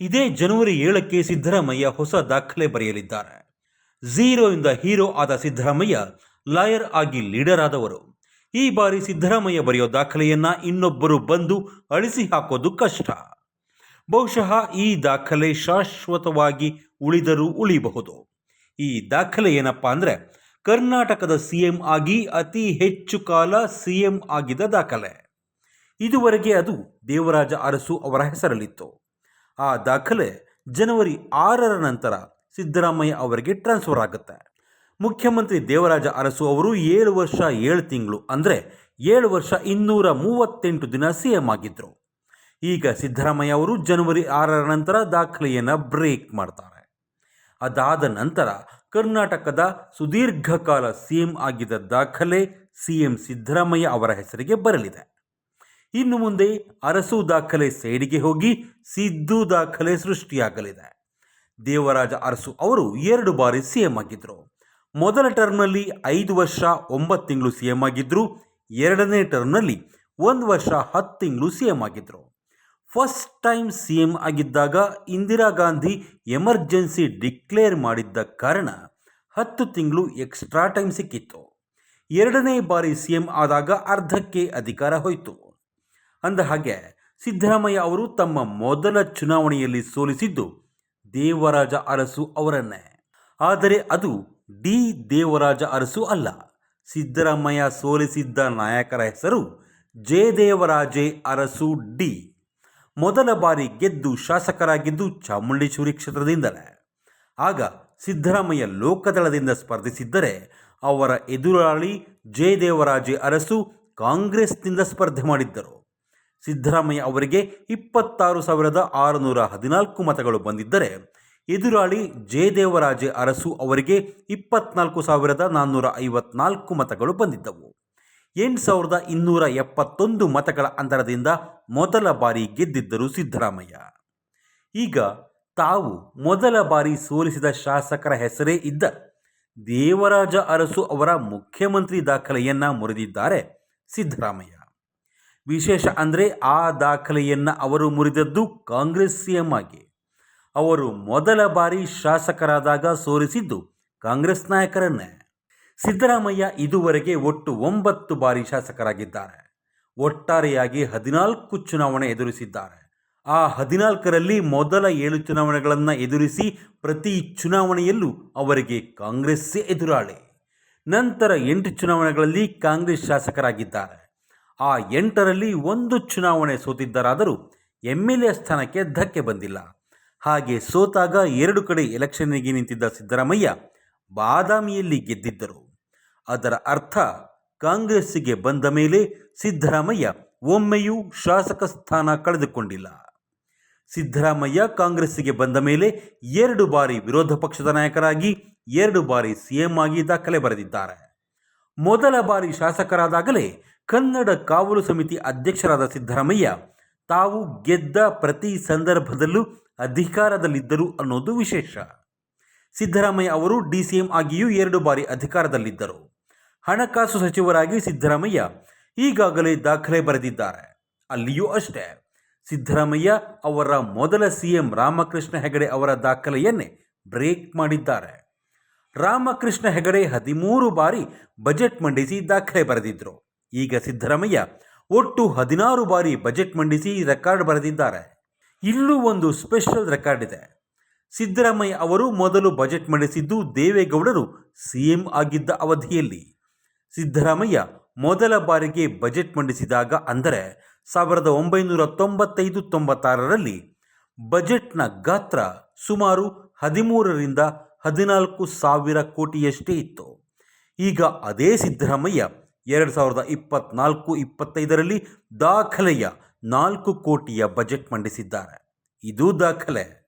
ಇದೇ ಜನವರಿ ಏಳಕ್ಕೆ ಸಿದ್ದರಾಮಯ್ಯ ಹೊಸ ದಾಖಲೆ ಬರೆಯಲಿದ್ದಾರೆ. ಝೀರೋಯಿಂದ ಹೀರೋ ಆದ ಸಿದ್ದರಾಮಯ್ಯ ಲಾಯರ್ ಆಗಿ ಲೀಡರ್ ಆದವರು. ಈ ಬಾರಿ ಸಿದ್ದರಾಮಯ್ಯ ಬರೆಯೋ ದಾಖಲೆಯನ್ನ ಇನ್ನೊಬ್ಬರು ಬಂದು ಅಳಿಸಿ ಹಾಕೋದು ಕಷ್ಟ. ಬಹುಶಃ ಈ ದಾಖಲೆ ಶಾಶ್ವತವಾಗಿ ಉಳಿದರೂ ಉಳಿಬಹುದು. ಈ ದಾಖಲೆ ಏನಪ್ಪ ಅಂದರೆ ಕರ್ನಾಟಕದ ಸಿ ಎಂ ಆಗಿ ಅತಿ ಹೆಚ್ಚು ಕಾಲ ಸಿ ಎಂ ಆಗಿದ್ದ ದಾಖಲೆ. ಇದುವರೆಗೆ ಅದು ದೇವರಾಜ ಅರಸು ಅವರ ಹೆಸರಲ್ಲಿತ್ತು. ಆ ದಾಖಲೆ ಜನವರಿ ಆರರ ನಂತರ ಸಿದ್ದರಾಮಯ್ಯ ಅವರಿಗೆ ಟ್ರಾನ್ಸ್ಫರ್ ಆಗುತ್ತೆ. ಮುಖ್ಯಮಂತ್ರಿ ದೇವರಾಜ ಅರಸು ಅವರು ಏಳು ವರ್ಷ ಏಳು ತಿಂಗಳು ಅಂದರೆ ಏಳು ವರ್ಷ ಇನ್ನೂರ ಮೂವತ್ತೆಂಟು ದಿನ ಸಿ ಎಂ ಆಗಿದ್ದರು ಈಗ ಸಿದ್ದರಾಮಯ್ಯ ಅವರು ಜನವರಿ ಆರರ ನಂತರ ದಾಖಲೆಯನ್ನು ಬ್ರೇಕ್ ಮಾಡ್ತಾರೆ. ಅದಾದ ನಂತರ ಕರ್ನಾಟಕದ ಸುದೀರ್ಘಕಾಲ ಸಿ ಎಂ ಆಗಿದ್ದ ದಾಖಲೆ ಸಿ ಎಂ ಸಿದ್ದರಾಮಯ್ಯ ಅವರ ಹೆಸರಿಗೆ ಬರಲಿದೆ. ಇನ್ನು ಮುಂದೆ ಅರಸು ದಾಖಲೆ ಸೈಡಿಗೆ ಹೋಗಿ ಸಿದ್ದು ದಾಖಲೆ ಸೃಷ್ಟಿಯಾಗಲಿದೆ. ದೇವರಾಜ ಅರಸು ಅವರು ಎರಡು ಬಾರಿ ಸಿ ಎಂ ಆಗಿದ್ದರು ಮೊದಲ ಟರ್ಮ್ನಲ್ಲಿ ಐದು ವರ್ಷ ಒಂಬತ್ತು ತಿಂಗಳು ಸಿ ಎಂ ಆಗಿದ್ದರು ಎರಡನೇ ಟರ್ಮ್ನಲ್ಲಿ ಒಂದು ವರ್ಷ ಹತ್ತು ತಿಂಗಳು ಸಿ ಎಂ ಆಗಿದ್ದರು ಫಸ್ಟ್ ಟೈಮ್ ಸಿ ಎಂ ಆಗಿದ್ದಾಗ ಇಂದಿರಾ ಗಾಂಧಿ ಎಮರ್ಜೆನ್ಸಿ ಡಿಕ್ಲೇರ್ ಮಾಡಿದ್ದ ಕಾರಣ ಹತ್ತು ತಿಂಗಳು ಎಕ್ಸ್ಟ್ರಾ ಟೈಮ್ ಸಿಕ್ಕಿತ್ತು. ಎರಡನೇ ಬಾರಿ ಸಿ ಎಂ ಆದಾಗ ಅರ್ಧಕ್ಕೆ ಅಧಿಕಾರ ಹೋಯಿತು. ಅಂದ ಹಾಗೆ ಸಿದ್ದರಾಮಯ್ಯ ಅವರು ತಮ್ಮ ಮೊದಲ ಚುನಾವಣೆಯಲ್ಲಿ ಸೋಲಿಸಿದ್ದು ದೇವರಾಜ ಅರಸು ಅವರನ್ನೇ. ಆದರೆ ಅದು ಡಿ ದೇವರಾಜ ಅರಸು ಅಲ್ಲ. ಸಿದ್ದರಾಮಯ್ಯ ಸೋಲಿಸಿದ್ದ ನಾಯಕರ ಹೆಸರು ಜಯದೇವರಾಜೇ ಅರಸು ಡಿ. ಮೊದಲ ಬಾರಿ ಗೆದ್ದು ಶಾಸಕರಾಗಿದ್ದು ಚಾಮುಂಡೇಶ್ವರಿ ಕ್ಷೇತ್ರದಿಂದಲೇ. ಆಗ ಸಿದ್ದರಾಮಯ್ಯ ಲೋಕದಳದಿಂದ ಸ್ಪರ್ಧಿಸಿದ್ದರೆ ಅವರ ಎದುರಾಳಿ ಜಯದೇವರಾಜೇ ಅರಸು ಕಾಂಗ್ರೆಸ್ನಿಂದ ಸ್ಪರ್ಧೆ ಮಾಡಿದ್ದರು. ಸಿದ್ದರಾಮಯ್ಯ ಅವರಿಗೆ ಇಪ್ಪತ್ತಾರು ಸಾವಿರದ ಆರುನೂರ ಹದಿನಾಲ್ಕು ಮತಗಳು ಬಂದಿದ್ದರೆ, ಎದುರಾಳಿ ಜಯದೇವರಾಜೆ ಅರಸು ಅವರಿಗೆ ಇಪ್ಪತ್ನಾಲ್ಕು ಸಾವಿರದ ನಾನ್ನೂರ ಐವತ್ನಾಲ್ಕು ಮತಗಳು ಬಂದಿದ್ದವು. ಎಂಟು ಸಾವಿರದ ಇನ್ನೂರ ಎಪ್ಪತ್ತೊಂದು ಮತಗಳ ಅಂತರದಿಂದ ಮೊದಲ ಬಾರಿ ಗೆದ್ದಿದ್ದರು ಸಿದ್ದರಾಮಯ್ಯ. ಈಗ ತಾವು ಮೊದಲ ಬಾರಿ ಸೋಲಿಸಿದ ಶಾಸಕರ ಹೆಸರೇ ಇದ್ದ ದೇವರಾಜ ಅರಸು ಅವರ ಮುಖ್ಯಮಂತ್ರಿ ದಾಖಲೆಯನ್ನ ಮುರಿದಿದ್ದಾರೆ ಸಿದ್ದರಾಮಯ್ಯ. ವಿಶೇಷ ಅಂದರೆ ಆ ದಾಖಲೆಯನ್ನು ಅವರು ಮುರಿದದ್ದು ಕಾಂಗ್ರೆಸ್ ಸಿ ಎಂ ಆಗಿ. ಅವರು ಮೊದಲ ಬಾರಿ ಶಾಸಕರಾದಾಗ ಸೋಲಿಸಿದ್ದು ಕಾಂಗ್ರೆಸ್ ನಾಯಕರನ್ನೇ. ಸಿದ್ದರಾಮಯ್ಯ ಇದುವರೆಗೆ ಒಟ್ಟು ಒಂಬತ್ತು ಬಾರಿ ಶಾಸಕರಾಗಿದ್ದಾರೆ. ಒಟ್ಟಾರೆಯಾಗಿ ಹದಿನಾಲ್ಕು ಚುನಾವಣೆ ಎದುರಿಸಿದ್ದಾರೆ. ಆ ಹದಿನಾಲ್ಕರಲ್ಲಿ ಮೊದಲ ಏಳು ಚುನಾವಣೆಗಳನ್ನು ಎದುರಿಸಿ ಪ್ರತಿ ಚುನಾವಣೆಯಲ್ಲೂ ಅವರಿಗೆ ಕಾಂಗ್ರೆಸ್ಸೇ ಎದುರಾಳಿ. ನಂತರ ಎಂಟು ಚುನಾವಣೆಗಳಲ್ಲಿ ಕಾಂಗ್ರೆಸ್ ಶಾಸಕರಾಗಿದ್ದಾರೆ. ಆ ಎಂಟರಲ್ಲಿ ಒಂದು ಚುನಾವಣೆ ಸೋತಿದ್ದರಾದರೂ ಎಂ ಎಲ್ ಎ ಸ್ಥಾನಕ್ಕೆ ಧಕ್ಕೆ ಬಂದಿಲ್ಲ. ಹಾಗೆ ಸೋತಾಗ ಎರಡು ಕಡೆ ಎಲೆಕ್ಷನ್ನಿಗೆ ನಿಂತಿದ್ದ ಸಿದ್ದರಾಮಯ್ಯ ಬಾದಾಮಿಯಲ್ಲಿ ಗೆದ್ದಿದ್ದರು. ಅದರ ಅರ್ಥ, ಕಾಂಗ್ರೆಸ್ಸಿಗೆ ಬಂದ ಮೇಲೆ ಸಿದ್ದರಾಮಯ್ಯ ಒಮ್ಮೆಯೂ ಶಾಸಕ ಸ್ಥಾನ ಕಳೆದುಕೊಂಡಿಲ್ಲ. ಸಿದ್ದರಾಮಯ್ಯ ಕಾಂಗ್ರೆಸ್ಸಿಗೆ ಬಂದ ಮೇಲೆ ಎರಡು ಬಾರಿ ವಿರೋಧ ಪಕ್ಷದ ನಾಯಕರಾಗಿ, ಎರಡು ಬಾರಿ ಸಿಎಂ ಆಗಿ ದಾಖಲೆ ಬರೆದಿದ್ದಾರೆ. ಮೊದಲ ಬಾರಿ ಶಾಸಕರಾದಾಗಲೇ ಕನ್ನಡ ಕಾವಲು ಸಮಿತಿ ಅಧ್ಯಕ್ಷರಾದ ಸಿದ್ದರಾಮಯ್ಯ, ತಾವು ಗೆದ್ದ ಪ್ರತಿ ಸಂದರ್ಭದಲ್ಲೂ ಅಧಿಕಾರದಲ್ಲಿದ್ದರು ಅನ್ನೋದು ವಿಶೇಷ. ಸಿದ್ದರಾಮಯ್ಯ ಅವರು ಡಿ ಸಿ ಎಂ ಆಗಿಯೂ ಎರಡು ಬಾರಿ ಅಧಿಕಾರದಲ್ಲಿದ್ದರು. ಹಣಕಾಸು ಸಚಿವರಾಗಿ ಸಿದ್ದರಾಮಯ್ಯ ಈಗಾಗಲೇ ದಾಖಲೆ ಬರೆದಿದ್ದಾರೆ. ಅಲ್ಲಿಯೂ ಅಷ್ಟೇ. ಸಿದ್ದರಾಮಯ್ಯ ಅವರ ಮೊದಲ ಸಿಎಂ ರಾಮಕೃಷ್ಣ ಹೆಗಡೆ ಅವರ ದಾಖಲೆಯನ್ನೇ ಬ್ರೇಕ್ ಮಾಡಿದ್ದಾರೆ. ರಾಮಕೃಷ್ಣ ಹೆಗಡೆ ಹದಿಮೂರು ಬಾರಿ ಬಜೆಟ್ ಮಂಡಿಸಿ ದಾಖಲೆ ಬರೆದಿದ್ದರು ಈಗ ಸಿದ್ದರಾಮಯ್ಯ ಒಟ್ಟು ಹದಿನಾರು ಬಾರಿ ಬಜೆಟ್ ಮಂಡಿಸಿ ರೆಕಾರ್ಡ್ ಬರೆದಿದ್ದಾರೆ. ಇಲ್ಲೂ ಒಂದು ಸ್ಪೆಷಲ್ ರೆಕಾರ್ಡ್ ಇದೆ. ಸಿದ್ದರಾಮಯ್ಯ ಅವರು ಮೊದಲು ಬಜೆಟ್ ಮಂಡಿಸಿದ್ದು ದೇವೇಗೌಡರು ಸಿಎಂ ಆಗಿದ್ದ ಅವಧಿಯಲ್ಲಿ. ಸಿದ್ದರಾಮಯ್ಯ ಮೊದಲ ಬಾರಿಗೆ ಬಜೆಟ್ ಮಂಡಿಸಿದಾಗ ಅಂದರೆ ಸಾವಿರದ ಒಂಬೈನೂರ ತೊಂಬತ್ತೈದು ತೊಂಬತ್ತಾರರಲ್ಲಿ ಬಜೆಟ್ನ ಗಾತ್ರ ಸುಮಾರು ಹದಿಮೂರರಿಂದ ಹದಿನಾಲ್ಕು ಸಾವಿರ ಕೋಟಿಯಷ್ಟೇ ಇತ್ತು. ಈಗ ಅದೇ ಸಿದ್ದರಾಮಯ್ಯ ಎರಡು ಸಾವಿರದ ಇಪ್ಪತ್ನಾಲ್ಕು ಇಪ್ಪತ್ತೈದರಲ್ಲಿ ದಾಖಲೆಯ ನಾಲ್ಕು ಕೋಟಿಯ ಬಜೆಟ್ ಮಂಡಿಸಿದ್ದಾರೆ. ಇದು ದಾಖಲೆ.